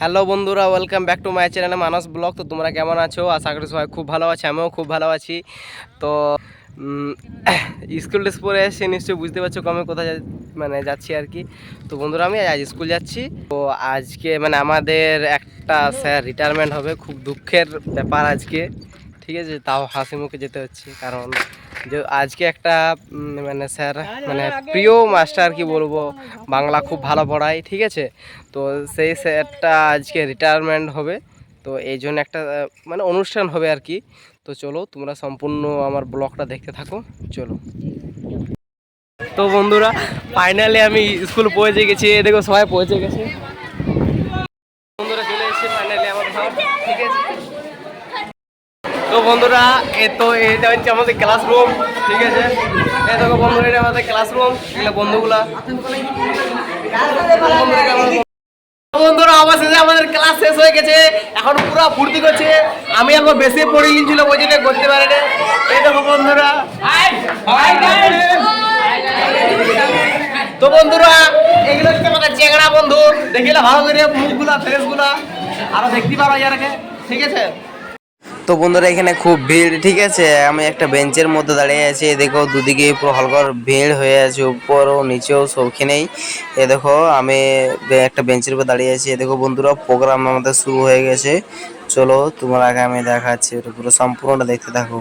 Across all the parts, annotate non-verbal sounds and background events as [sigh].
Hello বন্ধুরা welcome back to my channel Manas blog. তো তোমরা কেমন আছো? আশা করি সবাই খুব ভালো আছে, আমিও খুব ভালো আছি। তো স্কুল ড্রেস [coughs] পরে এসে নিশ্চয়ই বুঝতে পারছ কমে কোথায় মানে যাচ্ছি আর কি। তো বন্ধুরা, আমি আজ স্কুল যাচ্ছি। তো আজকে মানে আমাদের একটা স্যার রিটায়ারমেন্ট হবে, খুব দুঃখের ব্যাপার আজকে। ঠিক আছে, তাও হাসি মুখে যেতে হচ্ছে, কারণ যে আজকে একটা মানে স্যার মানে প্রিয় মাস্টার কি বলব, বাংলা খুব ভালো পড়ায়, ঠিক আছে? তো সেই স্যারটা আজকে রিটায়ারমেন্ট হবে, তো এই জন্য একটা মানে অনুষ্ঠান হবে আর কি। তো চলো, তোমরা সম্পূর্ণ আমার ব্লগটা দেখতে থাকো, চলো। তো বন্ধুরা ফাইনালি আমি স্কুল পৌঁছে গেছি দেখো সবাই পৌঁছে গেছে বন্ধুরা চলে এসেছে ফাইনালি আমার ঘর ঠিক আছে তো বন্ধুরা, এ তো এটা হচ্ছে আমাদের ক্লাসরুম ঠিক আছে? দেখো বন্ধুরা, এটা আমাদের ক্লাসরুম এগুলো বন্ধুগুলা। বন্ধুরা আমাদের ক্লাস শেষ হয়ে গেছে। এখন পুরো করছে। আমি বেশি পড়ে এই বন্ধুরা। তো বন্ধুরা, এগুলো বন্ধু। দেখিলে ভালো করে মুখগুলা ফেসগুলা আরও দেখতে পারো ইয়ারকে, ঠিক আছে? তো বন্ধুরা, এখানে খুব ভিড়, ঠিক আছে? আমি একটা বেঞ্চের মধ্যে দাঁড়িয়ে আছি। এই দেখো, দুদিকে পুরো হলকর ভিড় হয়ে আছে, উপর ও নিচেও সবখানেই এ দেখো, আমি একটা বেঞ্চের উপর দাঁড়িয়ে আছি। এ দেখো, বন্ধুরা, প্রোগ্রাম আমাদের শুরু হয়ে গেছে। চলো, তোমার আগে আমি দেখাচ্ছি, এটা পুরো সম্পূর্ণটা দেখতে থাকো।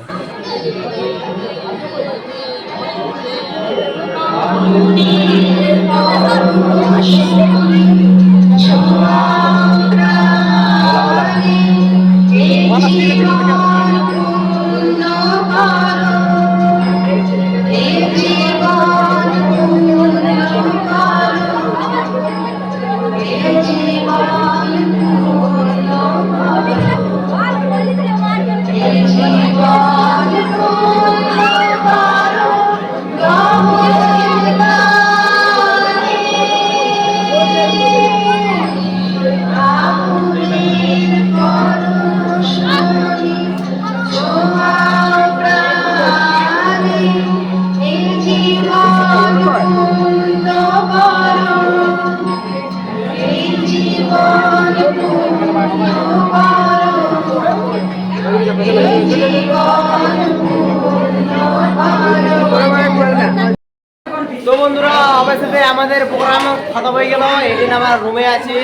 তো বন্ধুরা অবশেষে আমাদের প্রোগ্রাম খতম হয়ে গেল। এদিন আমার রুমে আছি।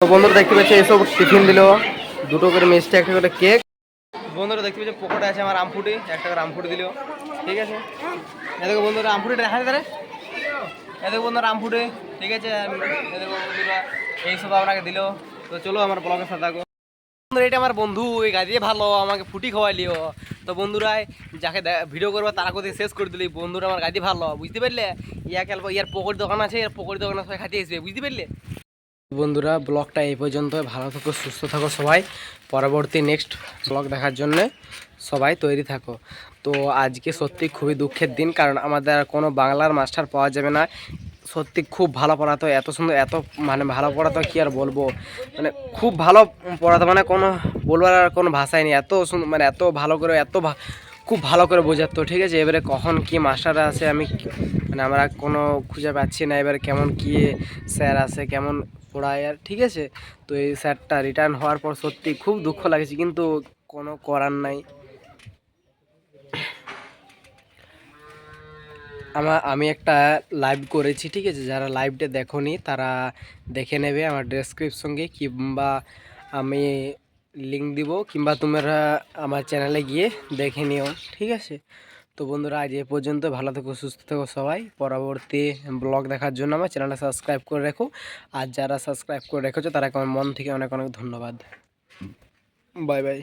তো বন্ধুরা, দেখতে পাচ্ছি, এসব টিফিন দিল। দুটো করে মিষ্টি, একটা করে কেক। বন্ধুরা, দেখতে পাচ্ছি পকেটে আছে আমার, আমফুটি, একটা করে আমফুটি দিল। ঠিক আছে? এদিকে বন্ধুরা, আমফুটিটা দেখা যায় এদিকে বন্ধুরা আমফুটি ঠিক আছে? এদিকে বন্ধুরা এইসব আপনাকে দিল। তো চলো আমার ব্লগের সাথে থাকো। এটা আমার বন্ধু, এই গাড়ি ভালো, আমাকে ফুটি খাওয়াইলিও তো বন্ধুরা, যাকে ভিডিও করব, তারা কোথায় শেষ করে দিলি। বন্ধুরা আমার গাড়ি ভালো, বুঝতে পারলে? ইয়া খেলব ইয়ার পকড়ি দোকান আছে, ইয়ার পকড়ি দোকানে সবাই খাতে আসবে, বুঝতে পারলে? বন্ধুরা ব্লগটা এই পর্যন্ত, ভালো থাকো, সুস্থ থাকো সবাই। পরবর্তী নেক্সট ব্লগ দেখার জন্য সবাই তৈরি থাকো। তো আজকে সত্যি খুবই দুঃখের দিন, কারণ আমাদের আর কোনো বাংলার মাস্টার পাওয়া যাবে না। সত্যি খুব ভালো পড়াতো, এত সুন্দর, এত মানে ভালো পড়াতো কি আর বলব? মানে খুব ভালো পড়াতো মানে কোনো বলবার আর কোনো ভাষাই নেই। এত সুন্দর মানে এত ভালো করে, এত খুব ভালো করে বোঝাতো, ঠিক আছে? এবারে কখন কি মাস্টার আছে, আমি মানে আমরা কোনো খুঁজে পাচ্ছি না, এবারে কেমন কি স্যার আছে, কেমন পড়ায় আর ঠিক আছে? তো এই স্যারটা রিটার্ন হওয়ার পর সত্যি খুব দুঃখ লাগছে, কিন্তু কোনো করার নাই। আমার, আমি একটা লাইভ করেছি, ঠিক আছে? যারা লাইভটা দেখোনি, তারা দেখে নেবে আমার ডেসক্রিপশনে কিংবা আমি লিঙ্ক দিব, কিংবা তোমরা আমার চ্যানেলে গিয়ে দেখে নিও, ঠিক আছে? তো বন্ধুরা, আজ এ পর্যন্ত, ভালো থেকো, সুস্থ থেকো সবাই। পরবর্তী ব্লগ দেখার জন্য আমার চ্যানেলটা সাবস্ক্রাইব করে রেখো। আর যারা সাবস্ক্রাইব করে রেখেছো, তারা আমার মন থেকে অনেক অনেক ধন্যবাদ। Bye bye